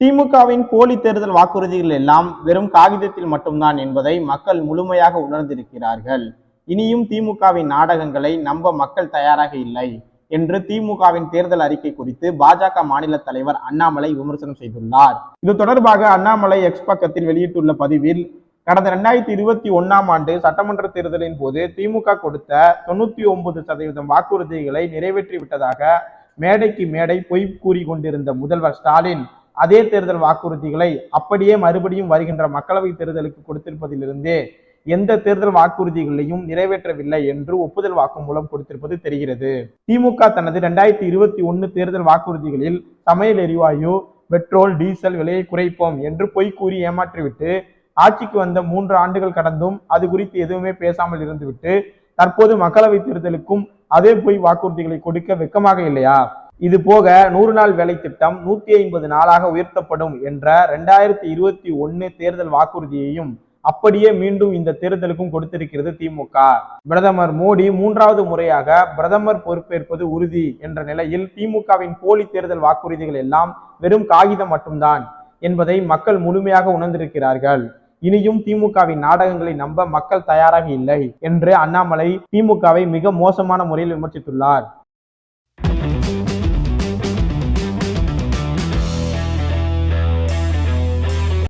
திமுகவின் போலி தேர்தல் வாக்குறுதிகள் எல்லாம் வெறும் காகிதத்தில் மட்டும்தான் என்பதை மக்கள் முழுமையாக உணர்ந்திருக்கிறார்கள். இனியும் திமுகவின் நாடகங்களை நம்ப மக்கள் தயாராக இல்லை என்று திமுகவின் தேர்தல் அறிக்கை குறித்து பாஜக மாநில தலைவர் அண்ணாமலை விமர்சனம் செய்துள்ளார். இது தொடர்பாக அண்ணாமலை எக்ஸ் பக்கத்தில் வெளியிட்டுள்ள பதிவில் கடந்த ரெண்டாயிரத்தி இருபத்தி ஒன்னாம் ஆண்டு சட்டமன்ற தேர்தலின் போது திமுக கொடுத்த தொண்ணூத்தி ஒன்பது சதவீதம் வாக்குறுதிகளை நிறைவேற்றி விட்டதாக மேடைக்கு மேடை பொய் கூறி கொண்டிருந்த முதல்வர் ஸ்டாலின் அதே தேர்தல் வாக்குறுதிகளை அப்படியே மறுபடியும் வருகின்ற மக்களவை தேர்தலுக்கு கொடுத்திருப்பதிலிருந்தே எந்த தேர்தல் வாக்குறுதிகளையும் நிறைவேற்றவில்லை என்று ஒப்புதல் வாக்கு மூலம் கொடுத்திருப்பது தெரிகிறது. திமுக தனது இரண்டாயிரத்தி இருபத்தி ஒன்னு தேர்தல் வாக்குறுதிகளில் சமையல் எரிவாயு பெட்ரோல் டீசல் விலையை குறைப்போம் என்று பொய் கூறி ஏமாற்றிவிட்டு ஆட்சிக்கு வந்த மூன்று ஆண்டுகள் கடந்தும் அது குறித்து எதுவுமே பேசாமல் இருந்துவிட்டு தற்போது மக்களவை தேர்தலுக்கும் அதே பொய் வாக்குறுதிகளை கொடுக்க வெக்கமாக இல்லையா? இது போக நூறு நாள் வேலை திட்டம் நூத்தி ஐம்பது நாளாக உயர்த்தப்படும் என்ற ரெண்டாயிரத்தி இருபத்தி ஒன்னு தேர்தல் வாக்குறுதியையும் அப்படியே மீண்டும் இந்த தேர்தலுக்கும் கொடுத்திருக்கிறது திமுக. பிரதமர் மோடி மூன்றாவது முறையாக பிரதமர் பொறுப்பேற்பது உறுதி என்ற நிலையில் திமுகவின் போலி தேர்தல் வாக்குறுதிகள் எல்லாம் வெறும் காகிதம் மட்டும்தான் என்பதை மக்கள் முழுமையாக உணர்ந்திருக்கிறார்கள். இனியும் திமுகவின் நாடகங்களை நம்ப மக்கள் தயாராக இல்லை என்று அண்ணாமலை திமுகவை மிக மோசமான முறையில் விமர்சித்துள்ளார்.